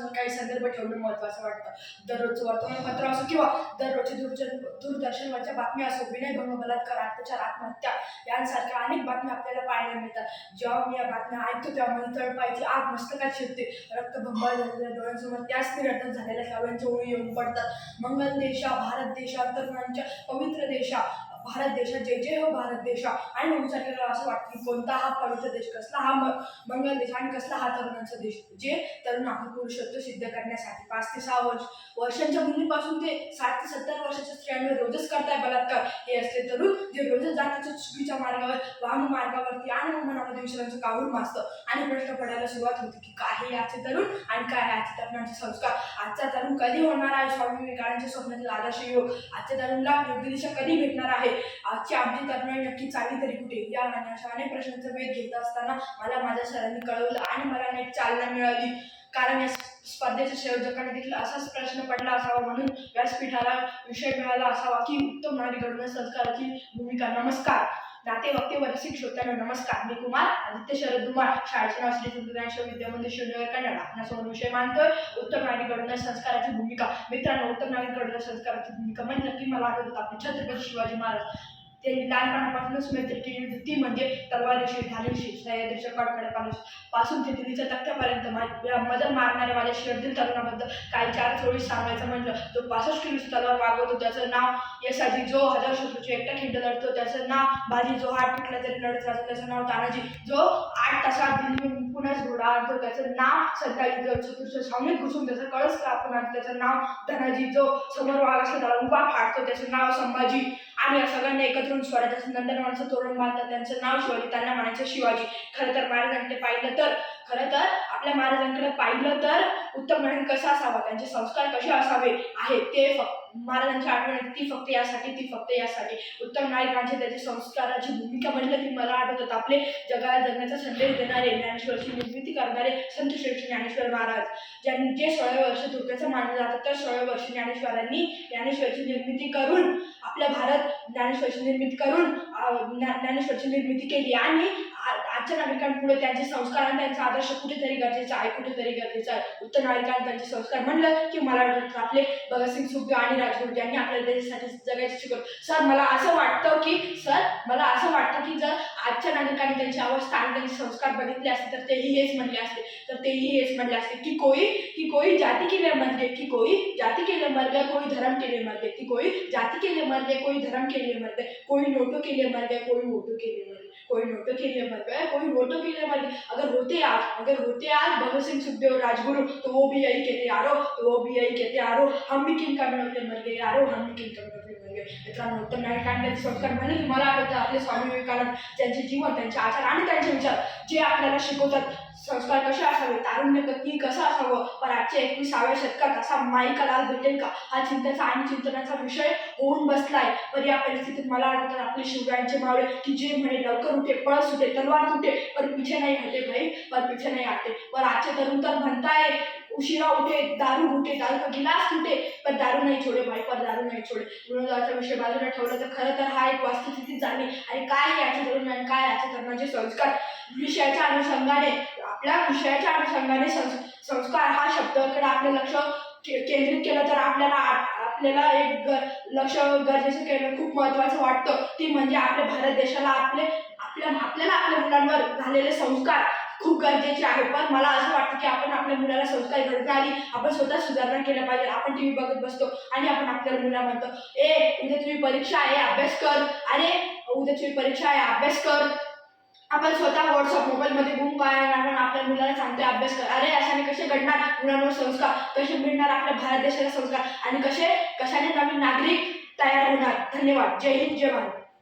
महत्त्वाचं वाटतं. दररोजचं वर्तमानपत्र असो किंवा दररोजचे दूरदर्शन दूरदर्शनवरच्या बातम्या असो विनयभंग बलात्कार अत्याचार आत्महत्या यांसारख्या अनेक बातम्या आपल्याला पाहायला मिळतात. जेव्हा मी या बातम्या ऐकतो तेव्हा मला तळपायची आग मस्तकात शिरते. रक्तबंबाळ झालेल्या डोळ्यांसमोर त्याच निर्यातच झालेल्या काव्यांच्या ओळी येऊन पडतात. मंगल देशा भारत देशा तरुणांच्या पवित्र देशा भारत देशात जय जय हो भारत देशा. आणि म्हणून विचार असं वाटतं की कोणता हा पवित्र देश कसला हा म- मंगल देश आणि कसला हा तरुणांचा देश जे तरुण आपलं पुरुषत्व सिद्ध करण्यासाठी. पाच ते सहा वर्ष वर्षांच्या मुलीपासून ते साठ ते सत्तर वर्षाच्या स्त्रियांवर रोजच करताय बलात्कार. हे असले तरुण जे रोजच जातीच्या चुकीच्या मार्गावर वाहन मार्गावरती आणि विषयांचं काढून विचारांचं मासतं? आणि प्रश्न पडायला सुरुवात होती की काय हे याचे तरुण आणि काय आहे आजच्या तरुणांचे संस्कार? आजचा तरुण कधी होणार आहे? स्वामी विवेकानंदच्या स्वप्नातील आदर्श योग आजच्या तरुणला योग्य दिशा कधी भेटणार आहे? आजची आमची तरुणाई नक्की चालली तरी कुठे? या आणि अशा अनेक प्रश्नांचा वेध घेत असताना मला माझ्या सरांनी कळवलं आणि मला एक चालना मिळाली. कारण या स्पर्धेच्या संयोजकांना देखील असाच प्रश्न पडला असावा म्हणून व्यासपीठाला विषय मिळाला असावा की उत्तम नागरिक घडवण्यात संस्काराची भूमिका. नमस्कार. नाते वक्ते व रसिक श्रोत्यांना नमस्कार. मी कुमार आदित्य शरद दुमार शाळेचे नाव श्री विद्या विद्यामंदिर शिवनगर कन्नड. आपल्यासमोर विषय मानतोय उत्तम नागरी घडवण्यात संस्काराची भूमिका. मित्रांनो उत्तम नागरी घडवण्यात संस्काराची भूमिका म्हणजे नक्की मला आठवत आपले छत्रपती शिवाजी महाराज. त्यांनी लहानपणापासूनच मैत्री केली ती म्हणजे तलवारीशी ढालीशी सह्याद्रीच्या कडकड्यापासून पासून ते दिल्लीच्या तख्त्यापर्यंत मा- या मदत मारणाऱ्या माझ्या शिरदिल तरुणाबद्दल काही चार चोवीस सांगायचं म्हटलं जो पासष्ट किलोची तलवार मागवतो त्याचं नाव यशाजी जो हजार शत्रूचे एकटा खिंड लढतो. त्याचं नाव बाजी जो हात तुटला तरी लढत राहतो त्याचं नाव तानाजी जो आठ तासात दिल्ली पुण्याच घोडा आणतो. त्याचं नाव सध्या जो चतुर्थ सावनीत घुसून त्याचं कळस कापून आणतो. त्याचं नाव धनाजी जो समोर वाघाचा असला उभा फाडतो त्याचं नाव संभाजी आणि या सगळ्यांना एकत्र येऊन स्वराज्याचं नंदनवनाचं तोरण बांधतात त्यांचं नाव शिवाजी त्यांना म्हणायचं शिवाजी. खरं तर महाराजांकडे पाहिलं तर खरं तर आपल्या महाराजांकडे पाहिलं तर उत्तम नागरिक कसा असावा? त्यांचे संस्कार कसे असावे? आहे ते फक्त महाराजांची आठवण ती फक्त यासाठी ती फक्त यासाठी. उत्तम नायकांचे त्याचे संस्काराची भूमिका म्हटलं की मला आठवतात. आपले जगाला जगण्याचा संदेश देणारे ज्ञानेश्वरची निर्मिती करणारे संत श्रेष्ठ ज्ञानेश्वर महाराज ज्यांनी जे सोळा वर्ष धोक्याचं मानलं जातं तर सोळा वर्ष ज्ञानेश्वरांनी ज्ञानेश्वरची निर्मिती करून आपल्या भारत ज्ञानेश्वरची निर्मिती करून ज्ञानेश्वरची निर्मिती केली आणि आजच्या नागरिकांपुढे त्यांचे संस्कार आणि त्यांचा आदर्श कुठेतरी गरजेचा आहे कुठेतरी गरजेचा आहे. उत्तर नागरिकांनी त्यांचे संस्कार म्हणलं की मला वाटतं आपले भगतसिंग सुखदेव आणि राजगुरू यांनी आपल्याला त्याच्यासाठी जगायचे शिकवलं. सर मला असं वाटतं की सर मला असं वाटतं की जर आजच्या नागरिकांनी त्यांची अवस्था आणि त्यांचे संस्कार बघितले असते तर तेही हेच म्हणले असते. तर तेही हेच म्हणले असते की कोई की कोई जाती के लिए मर गए कोई जाती के लिए मर कोई धर्म के लिए मर गए कोई जाती के लिए मर गए कोई धर्म के लिए मर गए कोई नोटो के लिए मर गए कोई वोटों के लिए मर गए कोई नोटों के मर गए कोई वोटों के मर गए अगर होते आज अगर होते आज भगत सिंह सुखदेव राजगुरु तो वो भी यही कहते यारो तो वो भी यही कहते यारो हम भी किन कारणों के लिए मर गए यारो हम भी किन कारणों के लिए मर गए मित्रांनो उत्तम नायकांचे संस्कार म्हणजे की मला आठवतं आपले स्वामी विवेकानंद त्यांचे जीवन त्यांचे आचार आणि त्यांचे विचार जे आपल्याला शिकवतात संस्कार कसे असावे तारुण्य कधी कसं असावं पण आजच्या एकविसाव्या शतकात असा माईका लाल भेटेल का? हा चिंतेचा आणि चिंतनाचा विषय होऊन बसलाय. पण या परिस्थितीत मला आठवतात आपले शिवरायांचे मावळे की जे म्हणे लवकर उठे पळ सुटे तलवार तुटे पण पिछे नाही हटे भाई पण पिछे नाही हटे. पण आजचे तरुण तर म्हणताय उशिरा उठे दारू उठे दारू का गिलास तुटे. पण दारू नाही छोडे भाई पण दारू नाही छोडे. विनोदाचा विषय बाजूला ठेवला तर खरं तर हा एक वास्तुस्थिती झाली. आणि काय याचे तरुण आणि काय याचे म्हणजे तरुणाचे संस्कार. विषयाच्या अनुषंगाने आपल्या विषयाच्या अनुषंगाने संस्कार हा शब्दाकडे आपलं लक्ष केंद्रित केलं तर आपल्याला आपल्याला एक लक्ष गरजेचं केलं खूप महत्वाचं वाटतं. ती म्हणजे आपल्या भारत देशाला आपले आपल्या आपल्याला आपल्या मुलांवर झालेले संस्कार खूप गरजेचे आहे पण मला असं वाटतं की आपण आपल्या मुलाला संस्कार घडत आली आपण स्वतः सुधारणा केल्या पाहिजे आपण टी व्ही बघत बसतो आणि आपण आपल्या मुला म्हणतो ए उद्या तुझी परीक्षा आहे अभ्यास कर. अरे उद्या तुझी परीक्षा आहे अभ्यास कर. आपण स्वतः व्हॉट्सअप मोबाईलमध्ये गुम काय आपण आपल्या मुलाला सांगतोय अभ्यास कर. अरे अशाने कसे घडणार मुलांवर संस्कार? कसे मिळणार आपल्या भारत देशाला संस्कार? आणि कसे कशाने नवीन नागरिक तयार होणार? धन्यवाद. जय हिंद जय भारत.